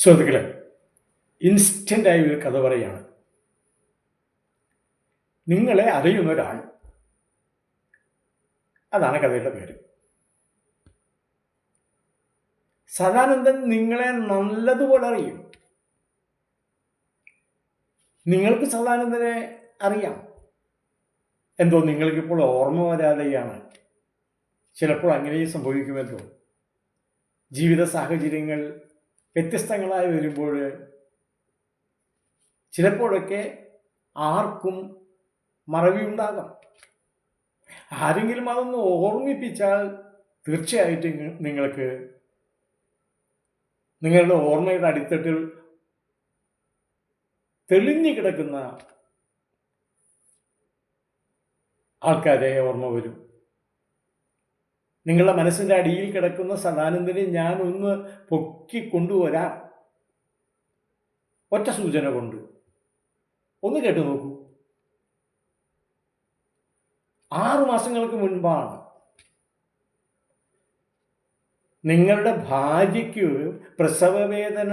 സുഹൃത്തുക്കളെ ഇൻസ്റ്റന്റായി ഒരു കഥ പറയാണ് നിങ്ങളെ അറിയുന്ന ഒരാൾ. അതാണ് കഥയുടെ പേര്. സദാനന്ദൻ നിങ്ങളെ നല്ലതുപോലെ അറിയും. നിങ്ങൾക്ക് സദാനന്ദനെ അറിയാം. എന്തോ നിങ്ങൾക്കിപ്പോൾ ഓർമ്മ വരാതെയാണ്. ചിലപ്പോൾ അങ്ങനെയും സംഭവിക്കുമല്ലോ ജീവിത സാഹചര്യങ്ങൾ വ്യത്യസ്തങ്ങളായി വരുമ്പോൾ ചിലപ്പോഴൊക്കെ ആർക്കും മറവിയുണ്ടാകാം. ആരെങ്കിലും അതൊന്ന് ഓർമ്മിപ്പിച്ചാൽ തീർച്ചയായിട്ടും നിങ്ങൾക്ക് നിങ്ങളുടെ ഓർമ്മയുടെ അടിത്തട്ടിൽ തെളിഞ്ഞു കിടക്കുന്ന ആൾക്കാരെ ഓർമ്മ വരും. നിങ്ങളുടെ മനസ്സിന്റെ അടിയിൽ കിടക്കുന്ന സദാനന്ദനെ ഞാൻ ഒന്ന് പൊക്കി കൊണ്ടുവരാം ഒറ്റ സൂചന കൊണ്ട്. ഒന്ന് കേട്ടു നോക്കൂ. ആറു മാസങ്ങൾക്ക് മുൻപാണ് നിങ്ങളുടെ ഭാര്യയ്ക്ക് പ്രസവവേദന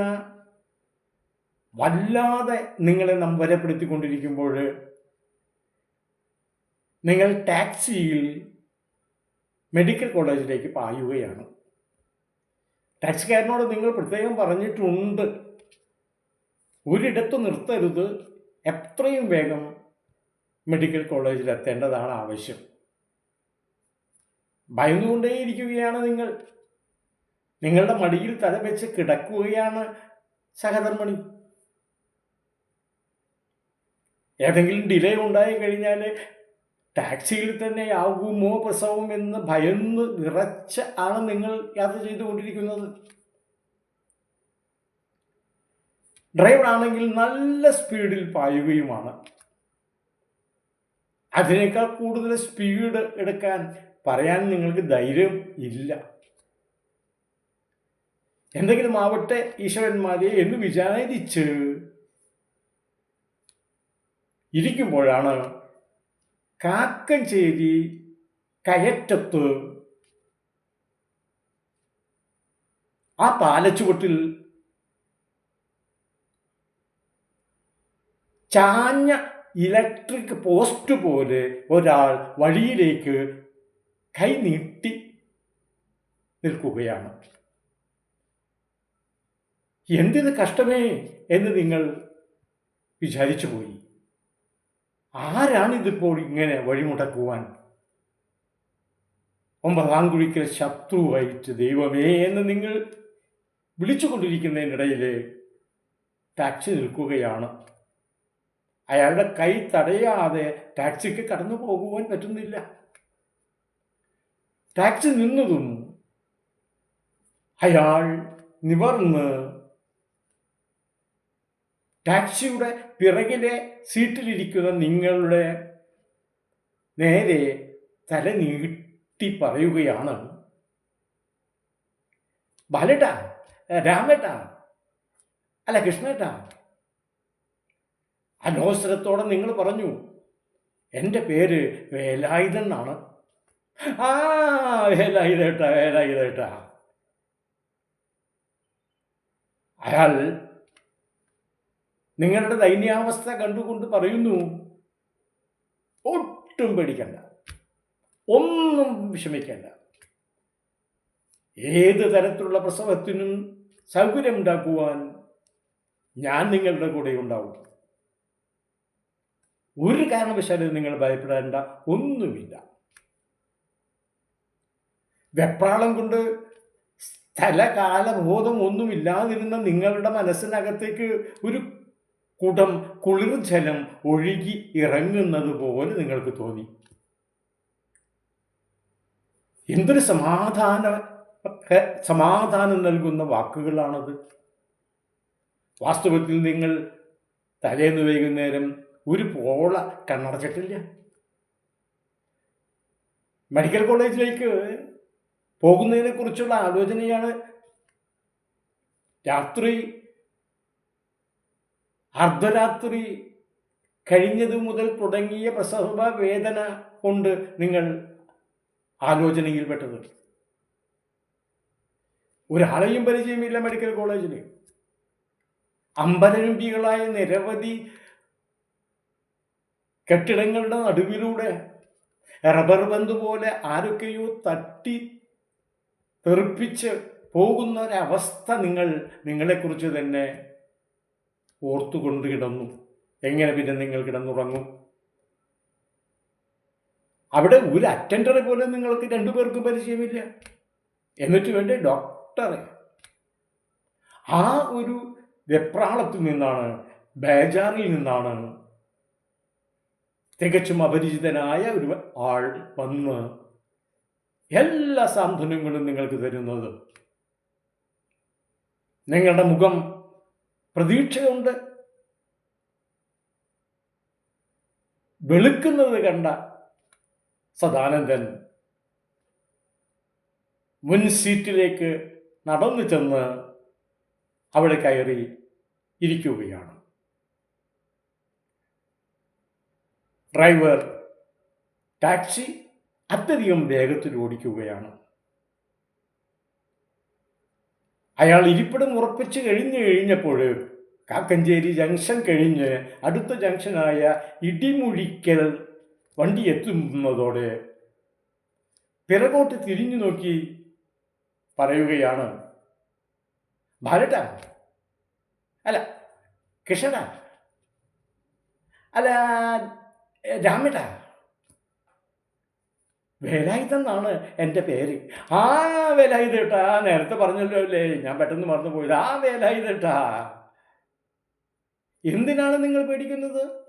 വല്ലാതെ നിങ്ങളെ നമ്പരപ്പെടുത്തിക്കൊണ്ടിരിക്കുമ്പോൾ നിങ്ങൾ ടാക്സിയിൽ മെഡിക്കൽ കോളേജിലേക്ക് പായുകയാണ്. ടാക്സിക്കാരനോട് നിങ്ങൾ പ്രത്യേകം പറഞ്ഞിട്ടുണ്ട്. ഒരിടത്ത് നിർത്തരുത്. എത്രയും വേഗം മെഡിക്കൽ കോളേജിൽ എത്തേണ്ടതാണ് ആവശ്യം. ഭയന്നുകൊണ്ടേയിരിക്കുകയാണ് നിങ്ങൾ. നിങ്ങളുടെ മടിയിൽ തല വെച്ച് കിടക്കുകയാണ് സഹധർമ്മണി. ഏതെങ്കിലും ഡിലേ ഉണ്ടായി കഴിഞ്ഞാൽ ടാക്സിയിൽ തന്നെ ആകുമോ പ്രസവം എന്ന് ഭയന്ന് വിറച്ച് ആണ് നിങ്ങൾ യാത്ര ചെയ്തുകൊണ്ടിരിക്കുന്നത്. ഡ്രൈവറാണെങ്കിൽ നല്ല സ്പീഡിൽ പായുകയുമാണ്. അതിനേക്കാൾ കൂടുതൽ സ്പീഡ് എടുക്കാൻ പറയാൻ നിങ്ങൾക്ക് ധൈര്യം ഇല്ല. എന്തെങ്കിലും ആവട്ടെ ഈശ്വരന്മാരെ എന്ന് വിചാരിച്ച് ഇരിക്കുമ്പോഴാണ് കാക്കഞ്ചേരി കയറ്റത്ത് ആ പാലച്ചുവട്ടിൽ ചാഞ്ഞ ഇലക്ട്രിക് പോസ്റ്റ് പോലെ ഒരാൾ വഴിയിലേക്ക് കൈ നീട്ടി നിൽക്കുകയാണ്. എന്തിന് കഷ്ടമേ എന്ന് നിങ്ങൾ വിചാരിച്ചു പോയി ആരാണിതിപ്പോൾ ഇങ്ങനെ വഴിമുടക്കുവാൻ? ഒമ്പതാം കുഴിക്കൽ ശത്രുവായിട്ട് ദൈവമേ എന്ന് നിങ്ങൾ വിളിച്ചുകൊണ്ടിരിക്കുന്നതിനിടയിൽ ടാക്സി നിൽക്കുകയാണ്. അയാളുടെ കൈ തടയാതെ ടാക്സിക്ക് കടന്നു പോകുവാൻ പറ്റുന്നില്ല. ടാക്സി നിന്നതും അയാൾ നിവർന്ന് ടാക്സിയുടെ പിറകിലെ സീറ്റിലിരിക്കുന്ന നിങ്ങളുടെ നേരെ തല നീട്ടി പറയുകയാണ്. ബാലേട്ടാ രാമേട്ടാ അല്ല കൃഷ്ണേട്ടാ. അനവസരത്തോടെ നിങ്ങൾ പറഞ്ഞു എന്റെ പേര് വേലായുധന്നാണ് ആ വേലായുധേട്ടാ വേലായുധേട്ടാ. അയാൾ നിങ്ങളുടെ ദൈന്യാവസ്ഥ കണ്ടുകൊണ്ട് പറയുന്നു ഒട്ടും പേടിക്കണ്ട. ഒന്നും വിഷമിക്കേണ്ട. ഏത് തരത്തിലുള്ള പ്രസവത്തിനും സൗകര്യമുണ്ടാക്കുവാൻ ഞാൻ നിങ്ങളുടെ കൂടെ ഉണ്ടാവും. ഒരു കാരണവശാലും നിങ്ങൾ ഭയപ്പെടേണ്ട ഒന്നുമില്ല. വെപ്രാളം കൊണ്ട് സ്ഥലകാലബോധം ഒന്നുമില്ലാതിരുന്ന നിങ്ങളുടെ മനസ്സിനകത്തേക്ക് ഒരു കുടം കുളിർജലം ഒഴുകി ഇറങ്ങുന്നത് പോലെ നിങ്ങൾക്ക് തോന്നി. എന്തൊരു സമാധാന സമാധാനം നൽകുന്ന വാക്കുകളാണത്. വാസ്തവത്തിൽ നിങ്ങൾ തലേന്ന് വൈകുന്നേരം ഒരു പോള കണ്ണടച്ചിട്ടില്ല. മെഡിക്കൽ കോളേജിലേക്ക് പോകുന്നതിനെക്കുറിച്ചുള്ള ആലോചനയാണ്. രാത്രി അർദ്ധരാത്രി കഴിഞ്ഞത് മുതൽ തുടങ്ങിയ പ്രസവ വേദന കൊണ്ട് നിങ്ങൾ ആലോചനയിൽ പെട്ടത്. ഒരാളെയും പരിചയമില്ല മെഡിക്കൽ കോളേജിൽ അമ്പരമ്പികളായ നിരവധി കെട്ടിടങ്ങളുടെ നടുവിലൂടെ റബ്ബർ ബന്ധ് പോലെ ആരൊക്കെയോ തട്ടി തെറിപ്പിച്ച് പോകുന്ന ഒരവസ്ഥ നിങ്ങൾ നിങ്ങളെക്കുറിച്ച് തന്നെ ഓർത്തുകൊണ്ട് കിടന്നു. എങ്ങനെ പിന്നെ നിങ്ങൾ കിടന്നുറങ്ങും? അവിടെ ഒരു അറ്റൻഡറെ പോലെ നിങ്ങൾക്ക് രണ്ടുപേർക്കും പരിചയമില്ല. എന്നിട്ട് വേണ്ടേ ഡോക്ടറെ ആ ഒരു വെപ്രാളത്തിൽ നിന്നാണ് ബേജാറിൽ നിന്നാണ് തികച്ചും അപരിചിതനായ ഒരു ആൾ വന്ന് എല്ലാ സാന്ത്വനങ്ങളും നിങ്ങൾക്ക് തരുന്നത്. നിങ്ങളുടെ മുഖം പ്രതീക്ഷയുണ്ട്. വെളുക്കുന്നത് കണ്ട സദാനന്ദൻ മുൻ സീറ്റിലേക്ക് നടന്നു ചെന്ന് അവിടെ കയറി ഇരിക്കുകയാണ്. ഡ്രൈവർ ടാക്സി അത്യധികം വേഗത്തിൽ ഓടിക്കുകയാണ് അയാൾ ഇരിപ്പിടം ഉറപ്പിച്ച് കഴിഞ്ഞു കഴിഞ്ഞപ്പോൾ കാക്കഞ്ചേരി ജംഗ്ഷൻ കഴിഞ്ഞ് അടുത്ത ജംഗ്ഷനായ ഇടിമുഴിക്കൽ വണ്ടി എത്തുന്നതോടെ പിറകോട്ട് തിരിഞ്ഞു നോക്കി പറയുകയാണ്. ഭാരട്ട അല്ല കൃഷ്ണ അല്ല രാമേട്ട? വേലായുധെന്നാണ് എന്റെ പേര്. ആ വേലായുധേട്ടാ നേരത്തെ പറഞ്ഞല്ലോ അല്ലേ? ഞാൻ പെട്ടെന്ന് മറന്നു പോയത് ആ വേലായുധേട്ടാ. എന്തിനാണ് നിങ്ങൾ പേടിക്കുന്നത്?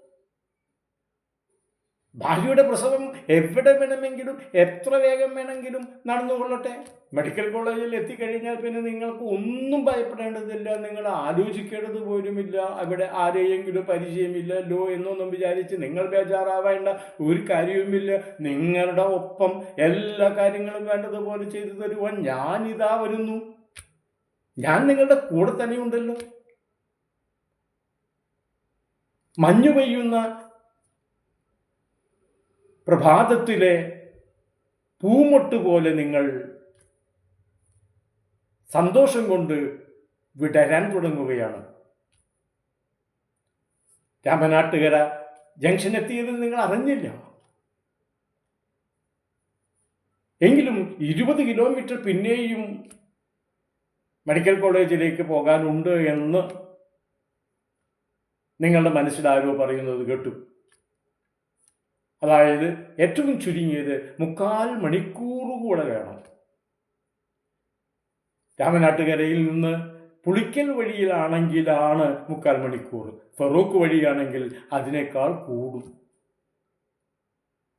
ഭാര്യയുടെ പ്രസവം എവിടെ വേണമെങ്കിലും എത്ര വേഗം വേണമെങ്കിലും നടന്നുകൊള്ളട്ടെ മെഡിക്കൽ കോളേജിൽ എത്തിക്കഴിഞ്ഞാൽ പിന്നെ നിങ്ങൾക്ക് ഒന്നും ഭയപ്പെടേണ്ടതില്ല. നിങ്ങൾ ആലോചിക്കേണ്ടത് പോലുമില്ല. അവിടെ ആരെയെങ്കിലും പരിചയമില്ലല്ലോ എന്നൊന്നും വിചാരിച്ച് നിങ്ങൾ ബേജാറാവേണ്ട ഒരു കാര്യവുമില്ല. നിങ്ങളുടെ ഒപ്പം എല്ലാ കാര്യങ്ങളും വേണ്ടതുപോലെ ചെയ്തു തരുവാൻ ഞാനിതാ വരുന്നു. ഞാൻ നിങ്ങളുടെ കൂടെ തന്നെ ഉണ്ടല്ലോ മഞ്ഞു പെയ്യുന്ന പ്രഭാതത്തിലെ പൂമൊട്ട് പോലെ നിങ്ങൾ സന്തോഷം കൊണ്ട് വിടരാൻ തുടങ്ങുകയാണ്. രാമനാട്ടുകര ജംഗ്ഷൻ എത്തിയത് നിങ്ങൾ അറിഞ്ഞില്ല. എങ്കിലും ഇരുപത് കിലോമീറ്റർ പിന്നെയും മെഡിക്കൽ കോളേജിലേക്ക് പോകാനുണ്ട് എന്ന് നിങ്ങളുടെ മനസ്സിലാരോ പറയുന്നത് കേട്ടു. അതായത് ഏറ്റവും ചുരുങ്ങിയത് മുക്കാൽ മണിക്കൂർ കൂടെ വേണം. രാമനാട്ടുകരയിൽ നിന്ന് പുളിക്കൽ വഴിയിലാണെങ്കിലാണ് മുക്കാൽ മണിക്കൂർ. ഫറൂഖ് വഴിയാണെങ്കിൽ അതിനേക്കാൾ കൂടും.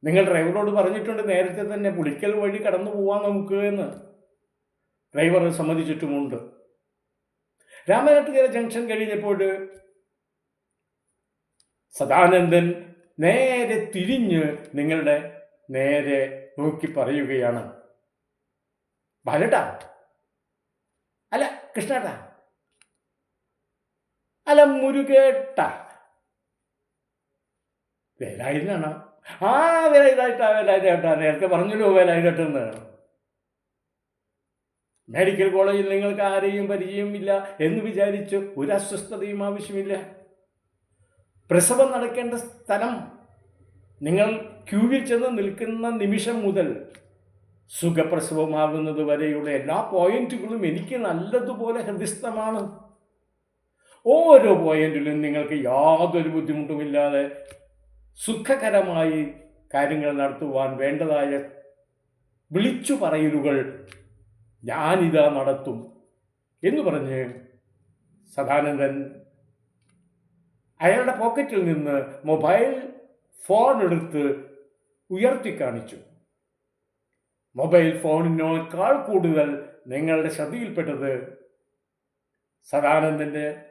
നിങ്ങൾ ഡ്രൈവറോട് പറഞ്ഞിട്ടുണ്ട് നേരത്തെ തന്നെ പുളിക്കൽ വഴി കടന്നു പോവാൻ നമുക്ക് എന്ന്. ഡ്രൈവർ സമ്മതിച്ചിട്ടുമുണ്ട്. രാമനാട്ടുകര ജംഗ്ഷൻ കഴിഞ്ഞപ്പോൾ സദാനന്ദൻ നേരെ തിരിഞ്ഞ് നിങ്ങളുടെ നേരെ നോക്കി പറയുകയാണ്. ബാലട്ടാ. അല്ല കൃഷ്ണട്ട. അല്ല മുരുകേട്ട. വേലായുധനാണ്? ആ വേലായുധായിട്ടാ വേലായുധേട്ടാ. നേരത്തെ പറഞ്ഞല്ലോ വേലായുധേട്ടെന്ന്. മെഡിക്കൽ കോളേജിൽ നിങ്ങൾക്ക് ആരെയും പരിചയമില്ല എന്ന് വിചാരിച്ച് ഒരു അസ്വസ്ഥതയും ആവശ്യമില്ല. പ്രസവം നടക്കേണ്ട സ്ഥലം നിങ്ങൾ ക്യൂവിൽ ചെന്ന് നിൽക്കുന്ന നിമിഷം മുതൽ സുഖപ്രസവമാകുന്നത് വരെയുള്ള എല്ലാ പോയിന്റുകളും എനിക്ക് നല്ലതുപോലെ ഹൃദയസ്ഥമാണ് ഓരോ പോയിന്റിലും നിങ്ങൾക്ക് യാതൊരു ബുദ്ധിമുട്ടുമില്ലാതെ സുഖകരമായി കാര്യങ്ങൾ നടത്തുവാൻ വേണ്ടതായ വിളിച്ചു പറയലുകൾ ഞാനിതാ നടത്തും എന്ന് പറഞ്ഞ് സദാനന്ദൻ അയാളുടെ പോക്കറ്റിൽ നിന്ന് മൊബൈൽ ഫോൺ എടുത്ത് ഉയർത്തി കാണിച്ചു. മൊബൈൽ ഫോണിനേക്കാൾ കൂടുതൽ നിങ്ങളുടെ ശ്രദ്ധയിൽപ്പെട്ടത് സദാനന്ദന്റെ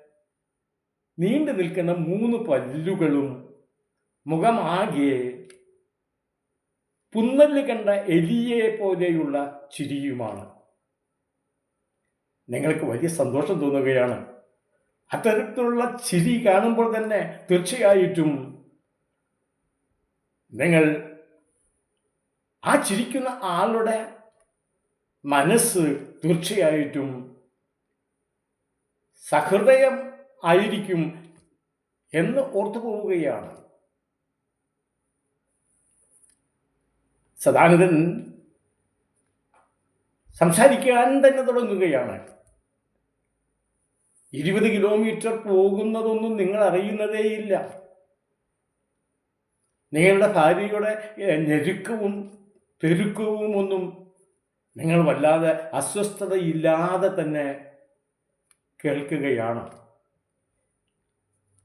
നീണ്ടു നിൽക്കുന്ന മൂന്ന് പല്ലുകളും മുഖമാകെ പുന്നൽ കണ്ട എലിയെ പോലെയുള്ള ചിരിയുമാണ്. നിങ്ങൾക്ക് വലിയ സന്തോഷം തോന്നുകയാണ്. അത്തരത്തിലുള്ള ചിരി കാണുമ്പോൾ തന്നെ തീർച്ചയായിട്ടും നിങ്ങൾ ആ ചിരിക്കുന്ന ആളുടെ മനസ്സ് തീർച്ചയായിട്ടും സഹൃദയം ആയിരിക്കും എന്ന് ഓർത്തു പോവുകയാണ്. സദാനന്ദൻ സംസാരിക്കാൻ തന്നെ തുടങ്ങുകയാണ്. ഇരുപത് കിലോമീറ്റർ പോകുന്നതൊന്നും നിങ്ങൾ അറിയുന്നതേയില്ല നിങ്ങളുടെ ഭാര്യയുടെ ഞെരുക്കവും പെരുക്കവും ഒന്നും നിങ്ങൾ വല്ലാതെ അസ്വസ്ഥതയില്ലാതെ തന്നെ കേൾക്കുകയാണ്.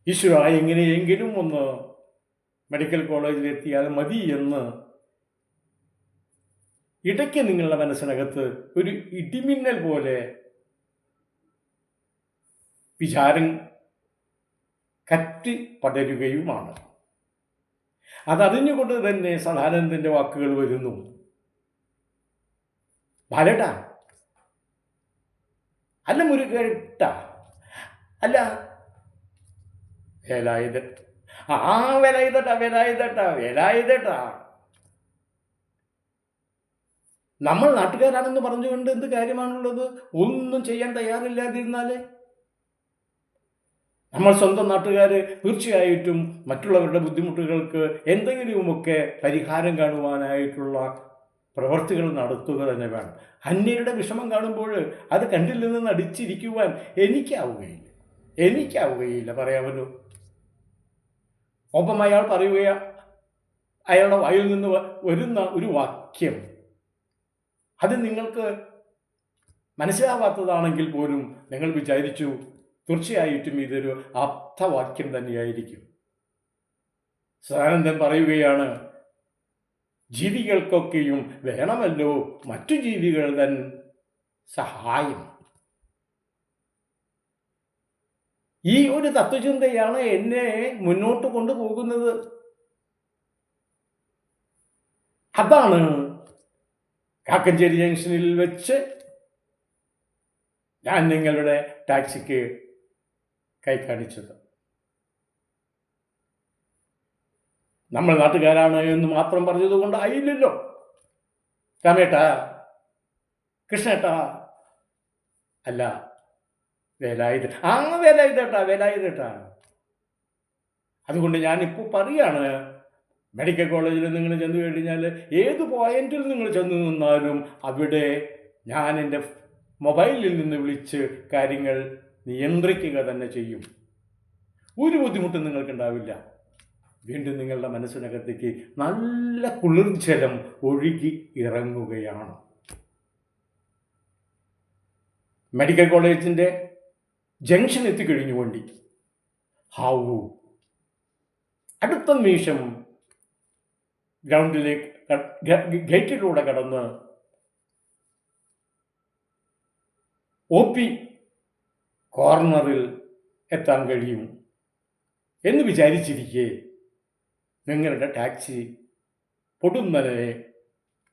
ഈശ്വര എങ്ങനെയെങ്കിലും ഒന്ന് മെഡിക്കൽ കോളേജിൽ എത്തിയാൽ മതി എന്ന് ഇടയ്ക്ക് നിങ്ങളുടെ മനസ്സിനകത്ത് ഒരു ഇടിമിന്നൽ പോലെ വിചാരം കറ്റി പടരുകയുമാണ്. അതറിഞ്ഞുകൊണ്ട് തന്നെ സദാനന്ദന്റെ വാക്കുകൾ വരുന്നു. ഭരട അല്ല മുരുകേട്ട. അല്ല. വേലായുധ ആ വേലായുധട്ടാ വേലായുധട്ടാ വേലായുധട്ടാ. നമ്മൾ നാട്ടുകാരാണെന്ന് പറഞ്ഞുകൊണ്ട് എന്ത് കാര്യമാണുള്ളത്? ഒന്നും ചെയ്യാൻ തയ്യാറില്ലാതിരുന്നാലേ? നമ്മൾ സ്വന്തം നാട്ടുകാർ തീർച്ചയായിട്ടും മറ്റുള്ളവരുടെ ബുദ്ധിമുട്ടുകൾക്ക് എന്തെങ്കിലുമൊക്കെ പരിഹാരം കാണുവാനായിട്ടുള്ള പ്രവർത്തികൾ നടത്തുക തന്നെ വേണം. അന്യരുടെ വിഷമം കാണുമ്പോൾ അത് കണ്ടില്ലെന്ന് അടിച്ചിരിക്കുവാൻ എനിക്കാവുകയില്ല. എനിക്കാവുകയില്ല പറയാമല്ലോ ഒപ്പം അയാൾ പറയുക അയാളുടെ വായിൽ നിന്ന് വരുന്ന ഒരു വാക്യം. അത് നിങ്ങൾക്ക് മനസ്സിലാവാത്തതാണെങ്കിൽ പോലും നിങ്ങൾ വിചാരിച്ചു തീർച്ചയായിട്ടും ഇതൊരു അർത്ഥവാക്യം തന്നെയായിരിക്കും. സദാനന്ദൻ പറയുകയാണ് ജീവികൾക്കൊക്കെയും വേണമല്ലോ മറ്റു ജീവികൾ തൻ സഹായം. ഈ ഒരു തത്വചിന്തയാണ് എന്നെ മുന്നോട്ട് കൊണ്ടുപോകുന്നത്. അതാണ് കാക്കഞ്ചേരി ജംഗ്ഷനിൽ വെച്ച് ഞാൻ നിങ്ങളുടെ ടാക്സിക്ക് കൈ കാണിച്ചത് നമ്മൾ നാട്ടുകാരാണ് എന്ന് മാത്രം പറഞ്ഞതുകൊണ്ട് ആയില്ലല്ലോ. രാമേട്ട കൃഷ്ണേട്ട അല്ല വേലായുധ ആ വേലായുധേട്ടാ വേലായുധേട്ടാ. അതുകൊണ്ട് ഞാനിപ്പോൾ പറയാണ് മെഡിക്കൽ കോളേജിൽ നിങ്ങൾ ചെന്ന് കഴിഞ്ഞാൽ ഏത് പോയിന്റിൽ നിങ്ങൾ ചെന്ന് നിന്നാലും അവിടെ ഞാൻ എന്റെ മൊബൈലിൽ നിന്ന് വിളിച്ച് കാര്യങ്ങൾ നിയന്ത്രിക്കുക തന്നെ ചെയ്യും. ഒരു ബുദ്ധിമുട്ടും നിങ്ങൾക്കുണ്ടാവില്ല. വീണ്ടും നിങ്ങളുടെ മനസ്സിനകത്തേക്ക് നല്ല കുളിർജലം ഒഴുകി ഇറങ്ങുകയാണ്. മെഡിക്കൽ കോളേജിന്റെ ജംഗ്ഷൻ എത്തിക്കഴിഞ്ഞു വണ്ടി. ഹാവു അടുത്ത നിമിഷം ഗ്രൗണ്ടിലേക്ക് ഗേറ്റിലൂടെ കടന്ന് ഒ പി കോർണറിൽ എത്താൻ കഴിയും എന്ന് വിചാരിച്ചിരിക്കെ നിങ്ങളുടെ ടാക്സി പൊടുന്നനെ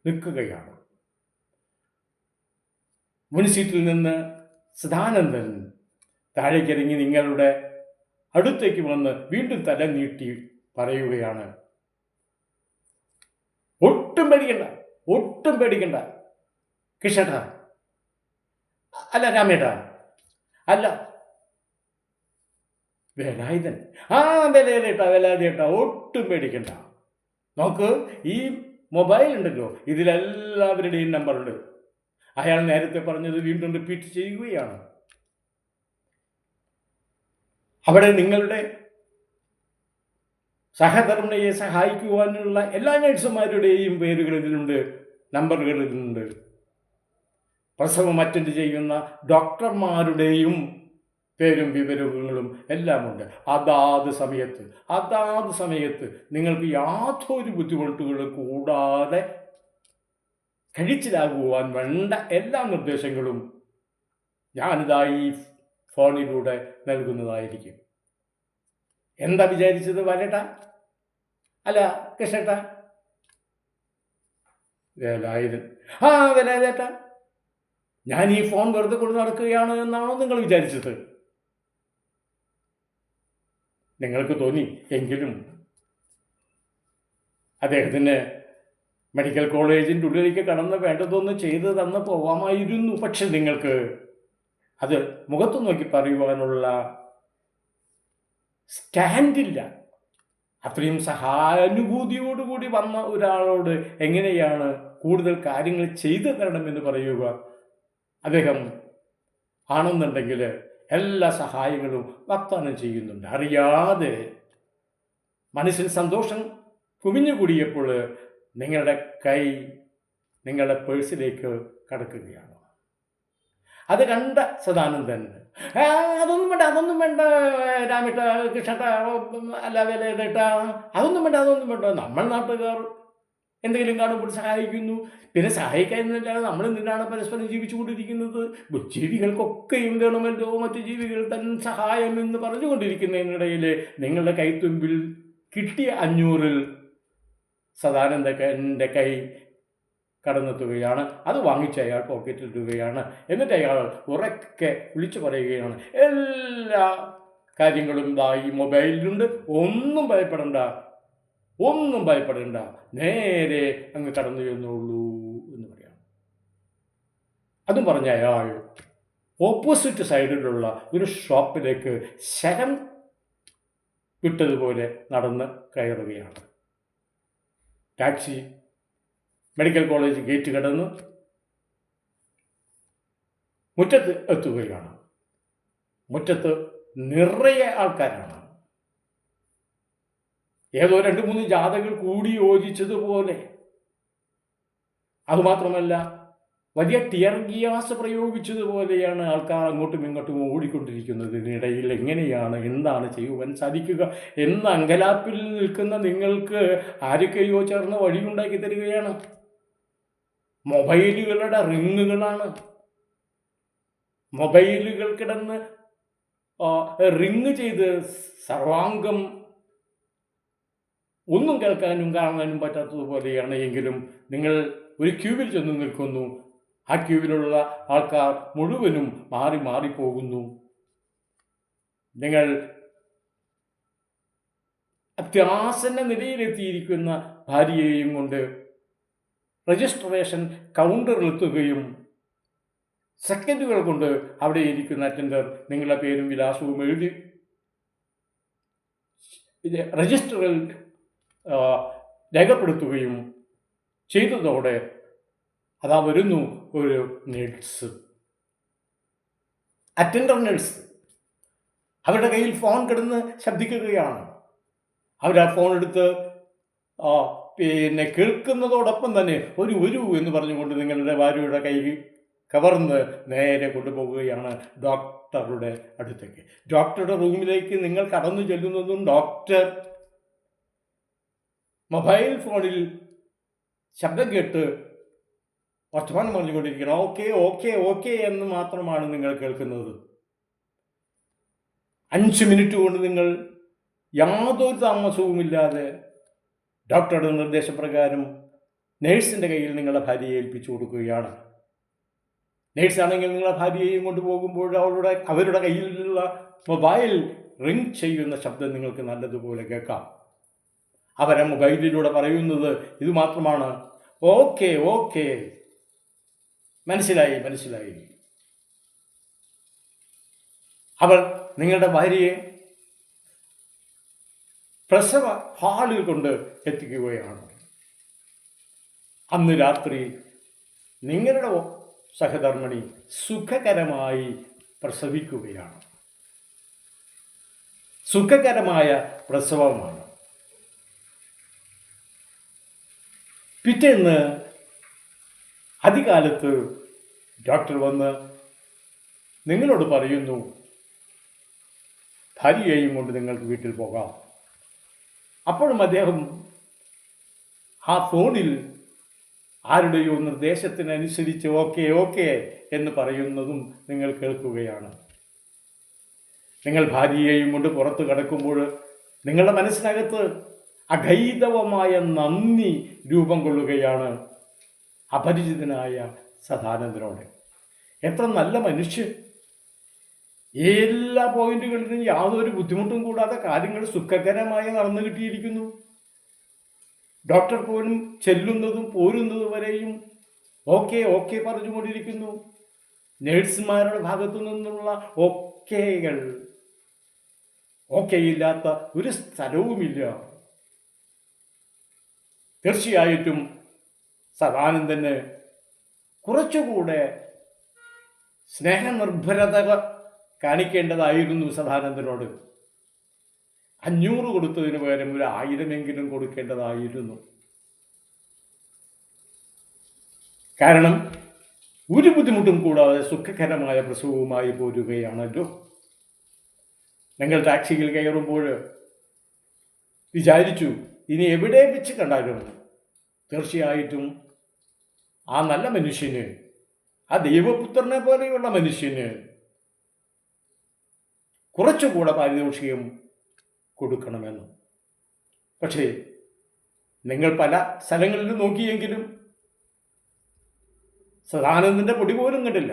നിൽക്കുകയാണ്. മുൻസീറ്റിൽ നിന്ന് സദാനന്ദൻ താഴേക്കിറങ്ങി നിങ്ങളുടെ അടുത്തേക്ക് വന്ന് വീണ്ടും തല നീട്ടി പറയുകയാണ്. ഒട്ടും പേടിക്കണ്ട ഒട്ടും പേടിക്കണ്ട. കിഷട അല്ല രാമേട്ടാ അല്ല. വേലായുധൻ. ആ വേലായുധേട്ടാ വേലായുധേട്ടാ ഒട്ടും പേടിക്കണ്ട. നോക്ക് ഈ മൊബൈൽ ഉണ്ടല്ലോ ഇതിലെല്ലാവരുടെയും നമ്പറുണ്ട് അയാൾ നേരത്തെ പറഞ്ഞത് വീണ്ടും റിപ്പീറ്റ് ചെയ്യുകയാണ്. അവിടെ നിങ്ങളുടെ സഹധർമ്മയെ സഹായിക്കുവാനുള്ള എല്ലാ നഴ്സുമാരുടെയും പേരുകൾ ഇതിലുണ്ട് നമ്പറുകൾ ഇതിലുണ്ട്. പ്രസവം അറ്റൻഡ് ചെയ്യുന്ന ഡോക്ടർമാരുടെയും പേരും വിവരങ്ങളും എല്ലാമുണ്ട്. അതാത് സമയത്ത് അതാത് സമയത്ത് നിങ്ങൾക്ക് യാതൊരു ബുദ്ധിമുട്ടുകളും കൂടാതെ കഴിച്ചിലാകുവാൻ വേണ്ട എല്ലാ നിർദ്ദേശങ്ങളും ഞാനിതാ ഈ ഫോണിലൂടെ നൽകുന്നതായിരിക്കും. എന്താ വിചാരിച്ചത് വരട്ട? അല്ല കൃഷ്ണേട്ട? വേലായുധൻ. ആ വേലായുധേട്ട. ഞാൻ ഈ ഫോൺ വെറുതെ കൊണ്ട് നടക്കുകയാണ് എന്നാണോ നിങ്ങൾ വിചാരിച്ചത്? നിങ്ങൾക്ക് തോന്നി എങ്കിലും അദ്ദേഹത്തിന് മെഡിക്കൽ കോളേജിന്റെ ഉള്ളിലേക്ക് കടന്ന് വേണ്ടതൊന്ന് ചെയ്ത് തന്ന് പോവാമായിരുന്നു. പക്ഷെ നിങ്ങൾക്ക് അത് മുഖത്ത് നോക്കി പറയുവാനുള്ള സ്റ്റാൻഡില്ല അത്രയും സഹാനുഭൂതിയോടുകൂടി വന്ന ഒരാളോട് എങ്ങനെയാണ് കൂടുതൽ കാര്യങ്ങൾ ചെയ്തു തരണമെന്ന് പറയുക? അദ്ദേഹം ആണെന്നുണ്ടെങ്കിൽ എല്ലാ സഹായങ്ങളും വാഗ്ദാനം ചെയ്യുന്നുണ്ട്. അറിയാതെ മനസ്സിൽ സന്തോഷം കുമിഞ്ഞുകൂടിയപ്പോൾ നിങ്ങളുടെ കൈ നിങ്ങളുടെ പേഴ്സിലേക്ക് കടക്കുകയാണ്. അത് കണ്ട സദാനന്ദൻ അതൊന്നും വേണ്ട അതൊന്നും വേണ്ട രാമിട്ട കൃഷ്ണട്ട അല്ല വേലേട്ട അതൊന്നും വേണ്ട അതൊന്നും വേണ്ട നമ്മൾ നാട്ടുകാർ എന്തെങ്കിലും കാണുമ്പോൾ സഹായിക്കുന്നു. പിന്നെ സഹായിക്കാനില്ലാതെ നമ്മൾ എന്തിനാണ് പരസ്പരം ജീവിച്ചുകൊണ്ടിരിക്കുന്നത്? ജീവികൾക്കൊക്കെയും വേണമല്ലോ മറ്റു ജീവികൾ തൻ സഹായം എന്ന് പറഞ്ഞുകൊണ്ടിരിക്കുന്നതിനിടയിൽ നിങ്ങളുടെ കൈത്തുമ്പിൽ കിട്ടിയ അഞ്ഞൂറിൽ സദാനന്ദ എന്റെ കൈ കടന്നെത്തുകയാണ്. അത് വാങ്ങിച്ച് അയാൾ പോക്കറ്റിലിടുകയാണ് എന്നിട്ട് അയാൾ ഉറക്കെ വിളിച്ചു പറയുകയാണ്. എല്ലാ കാര്യങ്ങളും ഈ മൊബൈലിലുണ്ട് ഒന്നും ഭയപ്പെടണ്ട. ഒന്നും ഭയപ്പെടേണ്ട. നേരെ അങ്ങ് കടന്നു ചെന്നുള്ളൂ എന്ന് പറയാം. അതും പറഞ്ഞ അയാൾ ഓപ്പോസിറ്റ് സൈഡിലുള്ള ഒരു ഷോപ്പിലേക്ക് ശരം വിട്ടതുപോലെ നടന്ന് കയറുകയാണ്. ടാക്സി മെഡിക്കൽ കോളേജ് ഗേറ്റ് കടന്ന് മുറ്റത്ത് എത്തുകയാണ്. മുറ്റത്ത് നിറയെ ആൾക്കാരാണ്. ഏതോ രണ്ട് മൂന്ന് ജാഥകൾ കൂടി യോജിച്ചതുപോലെ. അതുമാത്രമല്ല വലിയ ടിയർ ഗ്യാസ് പ്രയോഗിച്ചതുപോലെയാണ് ആൾക്കാർ അങ്ങോട്ടും ഇങ്ങോട്ടും ഓടിക്കൊണ്ടിരിക്കുന്നത്. ഇതിനിടയിൽ എങ്ങനെയാണ് എന്താണ് ചെയ്യുവാൻ സാധിക്കുക എന്ന അങ്കലാപ്പിൽ നിൽക്കുന്ന നിങ്ങൾക്ക് ആരൊക്കെയോ ചേർന്ന് വഴിയുണ്ടാക്കി തരികയാണ്. മൊബൈലുകളുടെ റിങ്ങുകളാണ്. മൊബൈലുകൾ കിടന്ന് റിങ് ചെയ്ത് സർവാംഗം ഒന്നും കേൾക്കാനും കാണാനും പറ്റാത്തതുപോലെയാണ് എങ്കിലും നിങ്ങൾ ഒരു ക്യൂവിൽ ചെന്ന് നിൽക്കുന്നു. ആ ക്യൂവിലുള്ള ആൾക്കാർ മുഴുവനും മാറി മാറിപ്പോകുന്നു. നിങ്ങൾ അത്യാസന്ന നിലയിലെത്തിയിരിക്കുന്ന ഭാര്യയെയും കൊണ്ട് രജിസ്ട്രേഷൻ കൗണ്ടറിലെത്തുകയും സെക്കൻഡുകൾ കൊണ്ട് അവിടെ ഇരിക്കുന്ന അറ്റൻഡർ നിങ്ങളുടെ പേരും വിലാസവും എഴുതി. രജിസ്റ്ററിൽ രേഖപ്പെടുത്തുകയും ചെയ്തതോടെ അതാ വരുന്നു ഒരു നഴ്സ് അറ്റൻഡർ നഴ്സ് അവരുടെ കയ്യിൽ ഫോൺ കിടന്ന് ശബ്ദിക്കുകയാണ്. അവരാ ഫോൺ എടുത്ത് പിന്നെ കേൾക്കുന്നതോടൊപ്പം തന്നെ ഒരു ഒരു എന്ന് പറഞ്ഞുകൊണ്ട് നിങ്ങളുടെ ഭാര്യയുടെ കൈ കവർന്ന് നേരെ കൊണ്ടുപോകുകയാണ് ഡോക്ടറുടെ അടുത്തേക്ക്. ഡോക്ടറുടെ റൂമിലേക്ക് നിങ്ങൾ കടന്നു ചെല്ലുന്നതും ഡോക്ടർ മൊബൈൽ ഫോണിൽ ശബ്ദം കേട്ട് വർത്തമാനം പറഞ്ഞുകൊണ്ടിരിക്കണം. ഓക്കെ ഓക്കെ ഓക്കെ എന്ന് മാത്രമാണ് നിങ്ങൾ കേൾക്കുന്നത്. അഞ്ച് മിനിറ്റ് കൊണ്ട് നിങ്ങൾ യാതൊരു താമസവുമില്ലാതെ ഡോക്ടറുടെ നിർദ്ദേശപ്രകാരം നേഴ്സിന്റെ കയ്യിൽ നിങ്ങളുടെ ഭാര്യയെ ഏൽപ്പിച്ചു കൊടുക്കുകയാണ്. നേഴ്സാണെങ്കിൽ നിങ്ങളുടെ ഭാര്യയെയും കൊണ്ടുപോകുമ്പോൾ അവളുടെ അവരുടെ കയ്യിലുള്ള മൊബൈൽ റിങ് ചെയ്യുന്ന ശബ്ദം നിങ്ങൾക്ക് നല്ലതുപോലെ കേൾക്കാം. അവരെ ഗൈഡിലൂടെ പറയുന്നത് ഇത് മാത്രമാണ്. Okay okay. മനസ്സിലായി മനസ്സിലായി. അവർ നിങ്ങളുടെ ഭാര്യയെ പ്രസവ ഹാളിൽ കൊണ്ട് എത്തിക്കുകയാണ്. അന്ന് രാത്രി നിങ്ങളുടെ സഹധർമ്മിണി സുഖകരമായി പ്രസവിക്കുകയാണ്. സുഖകരമായ പ്രസവമാണ്. പിറ്റേന്ന് അതികാലത്ത് ഡോക്ടർ വന്ന് നിങ്ങളോട് പറയുന്നു ഭാര്യയെയും കൊണ്ട് നിങ്ങൾക്ക് വീട്ടിൽ പോകാം. അപ്പോഴും അദ്ദേഹം ആ ഫോണിൽ ആരുടെയോ നിർദ്ദേശത്തിനനുസരിച്ച് ഓക്കെ ഓക്കെ എന്ന് പറയുന്നതും നിങ്ങൾ കേൾക്കുകയാണ്. നിങ്ങൾ ഭാര്യയെയും കൊണ്ട് പുറത്ത് കിടക്കുമ്പോൾ നിങ്ങളുടെ മനസ്സിനകത്ത് അഘൈതവമായ നന്ദി രൂപം കൊള്ളുകയാണ് അപരിചിതനായ സദാനന്ദനോട്. എത്ര നല്ല മനുഷ്യൻ. എല്ലാ പോയിന്റുകളിലും യാതൊരു ബുദ്ധിമുട്ടും കൂടാതെ കാര്യങ്ങൾ സുഖകരമായി നടന്നു കിട്ടിയിരിക്കുന്നു. ഡോക്ടർ പോലും ചെല്ലുന്നതും പോരുന്നതും വരെയും ഓക്കെ ഓക്കെ പറഞ്ഞുകൊണ്ടിരിക്കുന്നു. നേഴ്സുമാരുടെ ഭാഗത്തു നിന്നുള്ള ഓക്കേകൾ. ഓക്കെ ഇല്ലാത്ത ഒരു സ്ഥലവുമില്ല. തീർച്ചയായിട്ടും സദാനന്ദന് കുറച്ചുകൂടെ സ്നേഹനിർഭരത കാണിക്കേണ്ടതായിരുന്നു സദാനന്ദനോട്. അഞ്ഞൂറ് കൊടുത്തതിന് പകരം ഒരു ആയിരമെങ്കിലും കൊടുക്കേണ്ടതായിരുന്നു. കാരണം ഒരു ബുദ്ധിമുട്ടും കൂടാതെ സുഖകരമായ പ്രസവവുമായി പോരുകയാണല്ലോ. ഞങ്ങൾ ടാക്സിയിൽ കയറുമ്പോൾ വിചാരിച്ചു ഇനി എവിടെ വെച്ച് കണ്ടാലും തീർച്ചയായിട്ടും ആ നല്ല മനുഷ്യന് ആ ദൈവപുത്രനെ പോലെയുള്ള മനുഷ്യന് കുറച്ചുകൂടെ പാരിതോഷികം കൊടുക്കണമെന്ന്. പക്ഷേ നിങ്ങൾ പല സ്ഥലങ്ങളിൽ നോക്കിയെങ്കിലും സദാനന്ദന്റെ പൊടി പോലും കണ്ടില്ല.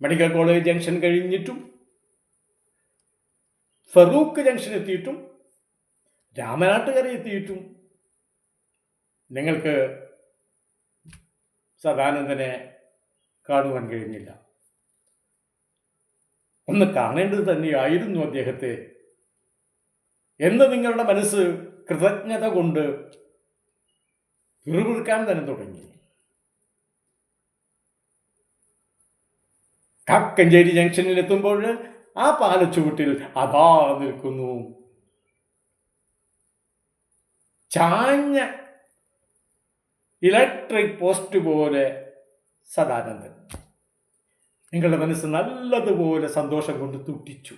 മെഡിക്കൽ കോളേജ് ജംഗ്ഷൻ കഴിഞ്ഞിട്ടും ഫറൂഖ് ജംഗ്ഷൻ എത്തിയിട്ടും രാമനാട്ടുകര എത്തിയിട്ടും നിങ്ങൾക്ക് സദാനന്ദനെ കാണുവാൻ കഴിഞ്ഞില്ല. ഒന്ന് കാണേണ്ടത് തന്നെയായിരുന്നു അദ്ദേഹത്തെ. എന്ന് നിങ്ങളുടെ മനസ്സ് കൃതജ്ഞത കൊണ്ട് പിറുപിറുക്കാൻ തന്നെ തുടങ്ങി. കക്കഞ്ചേരി ജംഗ്ഷനിൽ എത്തുമ്പോൾ ആ പാലച്ചുവട്ടിൽ അതാ നിൽക്കുന്നു. ചാഞ്ഞ ഇലക്ട്രിക് പോസ്റ്റ് പോലെ സദാനന്ദൻ. നിങ്ങളുടെ മനസ്സ് നല്ലതുപോലെ സന്തോഷം കൊണ്ട് തുട്ടിച്ചു.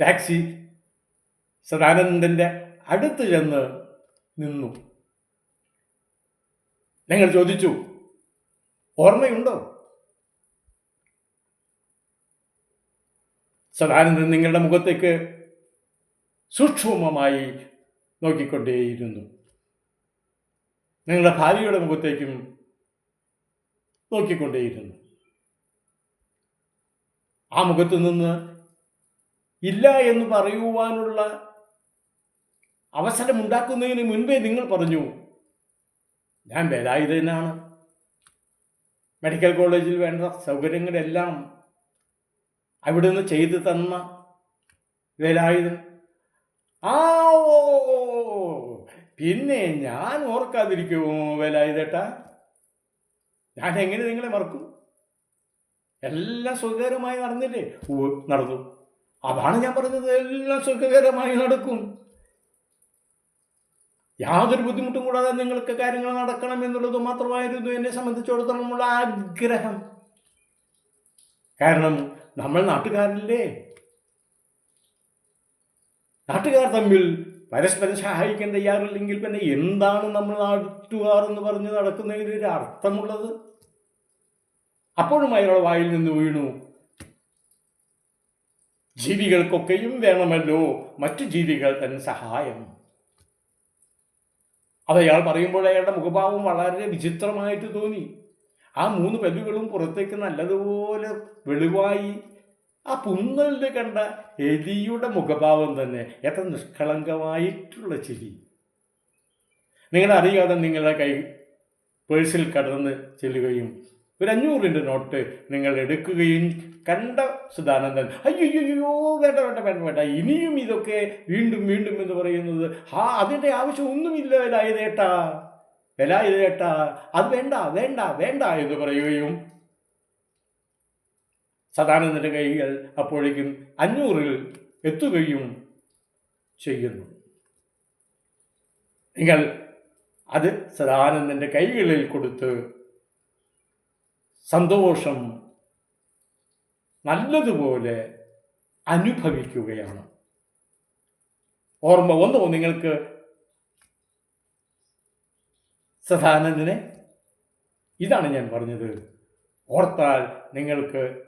ടാക്സി സദാനന്ദന്റെ അടുത്ത് ചെന്ന് നിന്നു. നിങ്ങൾ ചോദിച്ചു ഓർമ്മയുണ്ടോ? സദാനന്ദൻ നിങ്ങളുടെ മുഖത്തേക്ക് സൂക്ഷ്മമായി നോക്കിക്കൊണ്ടേയിരുന്നു. നിങ്ങളുടെ ഭാര്യയുടെ മുഖത്തേക്കും നോക്കിക്കൊണ്ടേയിരുന്നു. ആ മുഖത്ത് നിന്ന് ഇല്ല എന്ന് പറയുവാനുള്ള അവസരമുണ്ടാക്കുന്നതിന് മുൻപേ നിങ്ങൾ പറഞ്ഞു ഞാൻ വേലായുധനാണ്. മെഡിക്കൽ കോളേജിൽ വേണ്ട സൗകര്യങ്ങളെല്ലാം അവിടെ നിന്ന് ചെയ്തു തന്ന വേലായുധൻ ആ ഓ പിന്നെ ഞാൻ ഓർക്കാതിരിക്കുമോ വേലായുധേട്ടാ? ഞാൻ എങ്ങനെ നിങ്ങളെ മറക്കും? എല്ലാം സുഖകരമായി നടന്നില്ലേ? നടന്നു. അതാണ് ഞാൻ പറഞ്ഞത് എല്ലാം സുഖകരമായി നടക്കും. യാതൊരു ബുദ്ധിമുട്ടും കൂടാതെ നിങ്ങൾക്ക് കാര്യങ്ങൾ നടക്കണം എന്നുള്ളത് മാത്രമായിരുന്നു എന്നെ സംബന്ധിച്ചിടത്തോളമുള്ള ആഗ്രഹം. കാരണം നമ്മൾ നാട്ടുകാരല്ലേ? നാട്ടുകാർ തമ്മിൽ പരസ്പരം സഹായിക്കാൻ തയ്യാറില്ലെങ്കിൽ പിന്നെ എന്താണ് നമ്മൾ നാട്ടുകാർ എന്ന് പറഞ്ഞ് നടക്കുന്നതിന് ഒരു അർത്ഥമുള്ളത്? അപ്പോഴും അയാളുടെ വായിൽ നിന്ന് വീണു. ജീവികൾക്കൊക്കെയും വേണമല്ലോ മറ്റു ജീവികൾ തൻ സഹായം. അതയാൾ പറയുമ്പോൾ അയാളുടെ മുഖഭാവം വളരെ വിചിത്രമായിട്ട് തോന്നി. ആ മൂന്ന് പല്ലുകളും പുറത്തേക്ക് നല്ലതുപോലെ വെളിവായി ആ പുന്നലിൽ കണ്ട എലിയുടെ മുഖഭാവം തന്നെ എത്ര നിഷ്കളങ്കമായിട്ടുള്ള ചിരി. നിങ്ങളറിയാതെ നിങ്ങളുടെ കൈ പേഴ്സിൽ കടന്ന് ചെല്ലുകയും ഒരു അഞ്ഞൂറിന്റെ നോട്ട് നിങ്ങൾ എടുക്കുകയും കണ്ട സുധാനന്ദൻ അയ്യോ വേണ്ട വേണ്ട വേണ്ട വേണ്ട ഇനിയും ഇതൊക്കെ വീണ്ടും വീണ്ടും എന്ന് പറയുന്നത് ആ അതിന്റെ ആവശ്യം ഒന്നുമില്ല വേലായുധേട്ടാ ഏട്ടാ അത് വേണ്ട വേണ്ട വേണ്ട എന്ന് പറയുകയും സദാനന്ദന്റെ കൈകൾ അപ്പോഴേക്കും അഞ്ഞൂറിൽ എത്തുകയും ചെയ്യുന്നു. നിങ്ങൾ അത് സദാനന്ദന്റെ കൈകളിൽ കൊടുത്ത് സന്തോഷം നല്ലതുപോലെ അനുഭവിക്കുകയാണ്. ഓർമ്മ വന്നോ നിങ്ങൾക്ക്? സദാനന്ദനെ ഇതാണ് ഞാൻ പറഞ്ഞത്. ഓർത്താൽ നിങ്ങൾക്ക്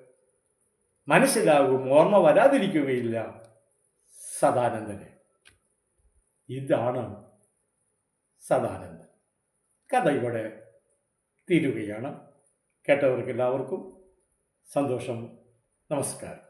മനസ്സിലാകും ഓർമ്മ വരാതിരിക്കുകയില്ല. സദാനന്ദന്. ഇതാണ് സദാനന്ദൻ. കഥ ഇവിടെ തീരുകയാണ്. കേട്ടവർക്കെല്ലാവർക്കും സന്തോഷം. നമസ്കാരം.